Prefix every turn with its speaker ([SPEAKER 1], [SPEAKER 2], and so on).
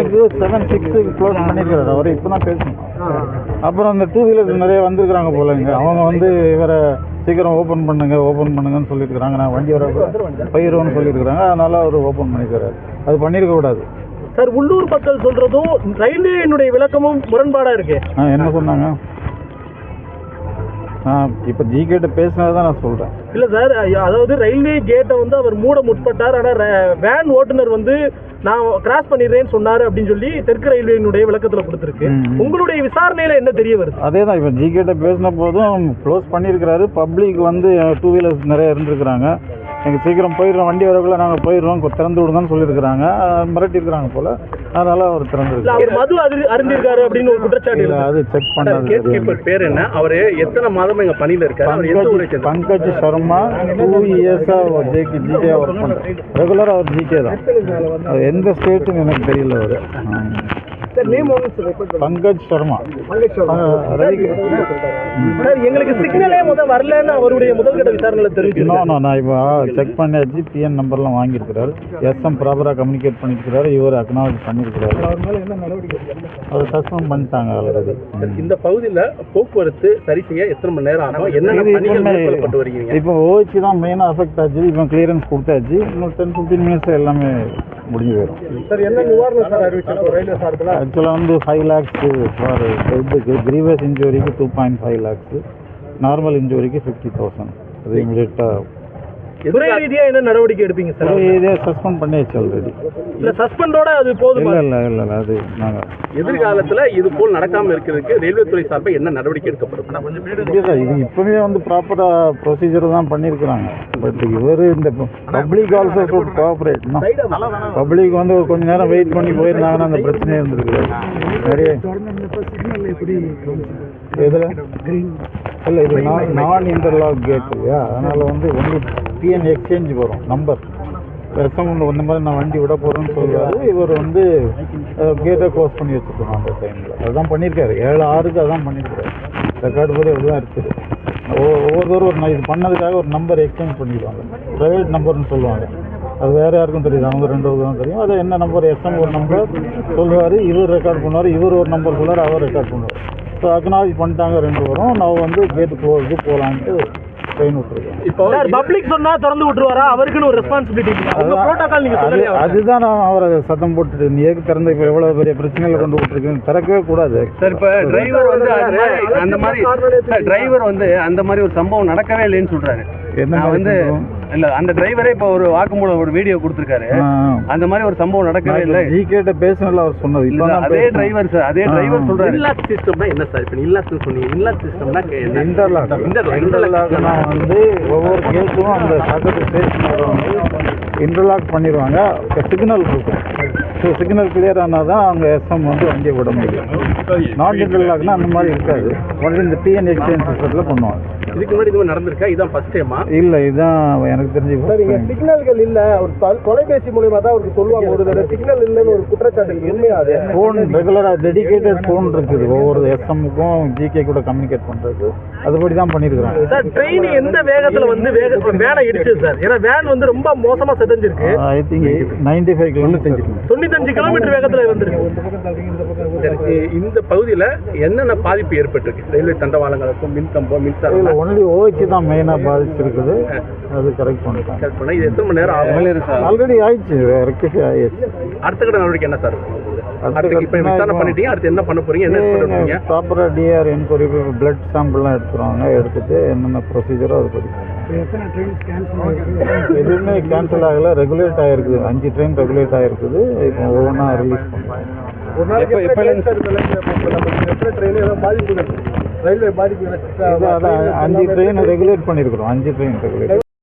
[SPEAKER 1] ட்ரெயினுக்கு செவன் சிக்ஸுக்கு க்ளோஸ் பண்ணியிருக்காரு அவர் இப்போ தான் பேசணும் அப்புறம் அந்த டூ வீலர்ஸ் நிறைய வந்திருக்கிறாங்க போல இங்க. அவங்க வந்து இவரை சீக்கிரம் ஓப்பன் பண்ணுங்க ஓப்பன் பண்ணுங்கன்னு சொல்லியிருக்கிறாங்க. நான் வண்டி வர போயிடுவோன்னு சொல்லியிருக்கிறாங்க. அதனால அவர் ஓப்பன் பண்ணிக்கிறாரு. அது பண்ணியிருக்க கூடாது.
[SPEAKER 2] சார் உள்ளூர் மக்கள் சொல்றதும் ரயில்வேனுடைய விளக்கமும் முரண்பாடா இருக்கு.
[SPEAKER 1] ஆ என்ன சொன்னாங்க? இப்போ ஜிகேட்ட பேசினதை தான் நான் சொல்கிறேன்
[SPEAKER 2] இல்ல சார் அதாவது ரயில்வே கேட்டை வந்து அவர் மூட முற்பட்டார். ஆனா ர- வேன் ஓட்டுநர் வந்து நான் கிராஸ் பண்ணிடுறேன்னு சொன்னாரு அப்படின்னு சொல்லி தெற்கு ரயில்வேனுடைய விளக்கத்துல கொடுத்துருக்கு. உங்களுடைய விசாரணையில என்ன தெரிய வருது?
[SPEAKER 1] அதே தான் இப்போ ஜிகேட்ட பேசின போதும் க்ளோஸ் பண்ணியிருக்கிறாரு. பப்ளிக் வந்து டூ வீலர்ஸ் நிறைய இருந்திருக்கிறாங்க. எங்கள் சீக்கிரம் போயிடுறோம் வண்டி வரக்குள்ள நாங்கள் போயிடுறோம். திறந்து விடுங்கன்னு சொல்லியிருக்கிறாங்க. மிரட்டியிருக்கிறாங்க போல். அதனால அவர் திறந்துருக்கு
[SPEAKER 2] அவர் மது அரு- அருந்திருக்காரு அப்படின்னு ஒரு குற்றச்சாட்டு
[SPEAKER 1] இல்லை அது செக் பண்ணாது
[SPEAKER 3] பேர் என்ன? அவரு எத்தனை மாதம் எங்க பணியில இருக்காரு?
[SPEAKER 1] பங்கஜ் சர்மா டூ இயர்ஸாக ஜேக்கு ஜிகே ஒர்க் பண்ணுறேன் ரெகுலராக அவர் ஜிகே தான். அது எந்த ஸ்டேட்டுன்னு எனக்கு தெரியல அவர். பங்கஜ் சர்மா.
[SPEAKER 2] சார் எங்களுக்கு சிக்னலே முத வரலன்னு அவருடைய முதல்கட்ட விசாரணையில
[SPEAKER 1] இன்னும் நான் நான் இப்போ செக் பண்ணியாச்சு பிஎன் நம்பர்லாம் வாங்கியிருக்கிறாரு. எஸ்எம் ப்ராப்பராக கம்யூனிகேட் பண்ணியிருக்கிறாரு இவர் அக்னாலஜ் பண்ணியிருக்கிறாரு. அவர் சஸ்பெண்ட் பண்ணிட்டாங்க ஆல்ரெடி
[SPEAKER 3] இந்த பகுதியில போக்குவரத்து சரி செய்ய எத்தனை மணி நேரம் ஆகும்? வருகிறீங்க?
[SPEAKER 1] இப்போ ஓஹெச் தான் மெயினாக அஃபெக்ட் ஆச்சு இப்போ கிளியரன்ஸ் கொடுத்தாச்சு இன்னும் டென் ஃபிஃப்டீன் மினிட்ஸ் எல்லாமே முடிஞ்சு போயிடும்.
[SPEAKER 2] சார் என்ன நிவாரணம் சார் அறிவிச்சாங்க ரயில்வே சார்பில்?
[SPEAKER 1] ஆக்சுவலாக வந்து ஃபைவ் லேக்ஸ் ஃபார் இதுக்கு grievous இன்ஜுரிக்கு two point five lakhs normal இன்ஜுரிக்கு fifty thousand அது இமீடியட்டாக
[SPEAKER 2] துறை ரீதியா என்ன நடவடிக்கை எடுப்பீங்க சார்?
[SPEAKER 1] இதே சஸ்பெண்ட் பண்ணியாச்சு ஆல்ரெடி
[SPEAKER 2] இல்ல சஸ்பெண்டோட அது போதுமா?
[SPEAKER 1] இல்லை இல்லை இல்லை இல்லை அது நாங்கள்
[SPEAKER 3] எதிர்காலத்துல இது போல் நடக்காம இருக்கிறதுக்கு ரயில்வே துறை சார்பா என்ன நடவடிக்கை எடுக்கப்படும்?
[SPEAKER 1] இது இப்போவே வந்து ப்ராப்பராக ப்ரொசீஜர் தான் பண்ணியிருக்கிறாங்க பட் இவர் இந்த public also should cooperate public வந்து கொஞ்ச நேரம் வெயிட் பண்ணி போயிருந்தாங்கன்னா அந்த பிரச்சனையே இருந்திருக்கு நிறைய இதில் இல்லை இது நான் நான் இன்டர்லாக் கேட் இல்லையா? அதனால் வந்து டிஎன் எக்ஸ்சேஞ்ச் வரும் நம்பர் எஸ்எம் வந்த மாதிரி நான் வண்டி விட போகிறேன்னு சொல்லுவார் இவர் வந்து கேட்டை க்ளோஸ் பண்ணி வச்சுருக்கணும் அந்த டைமில் அதுதான் பண்ணியிருக்காரு ஏழு ஆறுக்கு அதான் பண்ணியிருக்காரு ரெக்கார்டு போய் அதுதான் இருக்குது. ஒவ்வொரு ஒவ்வொருத்தரும் ஒரு நான் இது பண்ணதுக்காக ஒரு நம்பர் எக்ஸ்சேஞ்ச் பண்ணிடுவாங்க. ப்ரைவேட் நம்பர்னு சொல்லுவாங்க. அது வேறு யாருக்கும் தெரியுது. அவங்க ரெண்டு தான் தெரியும். அது என்ன நம்பர் எஸ்எம் ஒரு நம்பர் சொல்லுவார். இவர் ரெக்கார்ட் பண்ணுவார். இவர் ஒரு நம்பர் சொல்லுவார். அவர் ரெக்கார்ட் பண்ணுவார். ஸோ அக்னாலஜ் பண்ணிட்டாங்க ரெண்டு வரும் நான் வந்து கேட்டு போகிறது போகலான்ட்டு ட்ரெயின்
[SPEAKER 3] இப்போ
[SPEAKER 2] சார் பப்ளிக் சொன்னா திறந்து விட்டுருவாரா? அவருக்குன்னு ஒரு ரெஸ்பான்சிபிலிட்டி உங்க புரோட்டோகால் நீங்க
[SPEAKER 1] அது
[SPEAKER 2] சொல்லலையா அவர்கிட்ட?
[SPEAKER 1] அதுதான் நான் அவரை சத்தம் போட்டுட்டு நீ ஏக்கு திறந்து இப்போ எவ்வளோ பெரிய பிரச்சனைகளை கொண்டு விட்டுருக்கேன் திறக்கவே கூடாது.
[SPEAKER 3] சார் இப்ப டிரைவர் வந்து அது மாதிரி அந்த மாதிரி சார் டிரைவர் வந்து அந்த மாதிரி ஒரு சம்பவம் நடக்கவே இல்லைன்னு சொல்றாரு.
[SPEAKER 1] என்ன
[SPEAKER 3] வந்து? இல்ல அந்த டிரைவரே இப்ப ஒரு வாக்குமூலம் ஒரு வீடியோ கொடுத்திருக்காரு. அந்த மாதிரி ஒரு சம்பவம் நடக்கவே இல்லை.
[SPEAKER 1] ஜி கேட்ட பேசினால அவர் சொன்னது.
[SPEAKER 3] இல்ல, அதே. டிரைவர் சார் அதே டிரைவர். சொல்றாரு. இன்லாக் சிஸ்டம்னா என்ன சார் இப்போ இன்லாக் சொன்னீங்க. இன்லாக் சிஸ்டம்னா என்ன
[SPEAKER 1] இன்டர்லாக் இன்டர்லாக்னா வந்து ஒவ்வொரு கேட்டும் அந்த பக்கத்து ஸ்டேஷனில் வந்து இன்டர்லாக் பண்ணிடுவாங்க. சிக்னல் இருக்கும் ஸோ சிக்னல் கிளியர் ஆனால் தான் அவங்க எஸ்எம் வந்து வண்டியை விட முடியும். நாட் இன்டர்லாக்னா அந்த மாதிரி இருக்காது. ஒன்லி இந்த டிஎன் எக்ஸ்சேஞ்ச் சிஸ்டத்தில் பண்ணுவாங்க.
[SPEAKER 3] இதுக்கு முன்னாடி இது நடந்திருக்கா? இதான் ஃபர்ஸ்ட் டைமா
[SPEAKER 1] இல்லை இதுதான் எனக்கு தெரிஞ்சு time.
[SPEAKER 2] சிக்னல்கள் இல்ல. ஒரு தொ- தொலைபேசி மூலியமா தான் அவருக்கு சொல்லுவாங்க. ஒரு தடவை சிக்னல் இல்லைன்னு ஒரு குற்றச்சாட்டு உண்மையா அது?
[SPEAKER 1] ஃபோன் ரெகுலராக டெடிகேட்டட் ஃபோன் இருக்குது. ஒவ்வொரு எஸ்எம்முக்கும் ஜிகே கூட கம்யூனிகேட் பண்ணுறது அதுபடி தான் பண்ணியிருக்கிறாங்க
[SPEAKER 2] சார் ட்ரெயின் எந்த வேகத்துல வந்து வேக வேனை இடிச்சது சார்? ஏன்னா வேன் வந்து ரொம்ப மோசமா செதஞ்சிருக்கு.
[SPEAKER 1] I think ninety five kilometer
[SPEAKER 2] தொண்ணூத்தஞ்சு கிலோமீட்டர் வேகத்துல வந்திருக்கு.
[SPEAKER 3] இந்த பகுதியில என்னென்ன பாதிப்பு ஏற்பட்டிருக்கு? ரயில்வே தண்டவாளங்களுக்கும் மின் கம்பம் மின்சாரம்
[SPEAKER 1] ஒன்லி ஓஹெச் தான் மெயினாக பாதிச்சிருக்குது. அது கரெக்ட் பண்ணிட்டாங்க
[SPEAKER 3] கட் பண்ணா இது எத்தனை மணி நேரம் ஆகும்? சார்.
[SPEAKER 1] ஆல்ரெடி ஆயிடுச்சு ரெக்டிஃபை ஆயிடுச்சு.
[SPEAKER 3] அடுத்த கட்ட நடவடிக்கை என்ன சார்?
[SPEAKER 1] அடுத்த
[SPEAKER 3] இப்போ விசாரணை பண்ணிட்டீங்க அடுத்து என்ன பண்ண போறீங்க என்ன பண்ணுவீங்க
[SPEAKER 1] ப்ராப்பராக டிஆர் என்கொயரி பிளட் சாம்பிள்லாம் எடுத்துருவாங்க எடுத்துட்டு என்னென்ன ப்ரொசீஜரோ அது எதுவுமே கேன்சல் ஆகலை. ரெகுலேட் ஆகிருக்குது அஞ்சு ட்ரெயின் ரெகுலேட் ஆகிருக்குது இப்போ ஒவ்வொன்றா ரிலீஸ் அதான் அஞ்சு ட்ரெயின் ரெகுலேட் பண்ணியிருக்கிறோம் அஞ்சு ட்ரெயின் ரெகுலேட்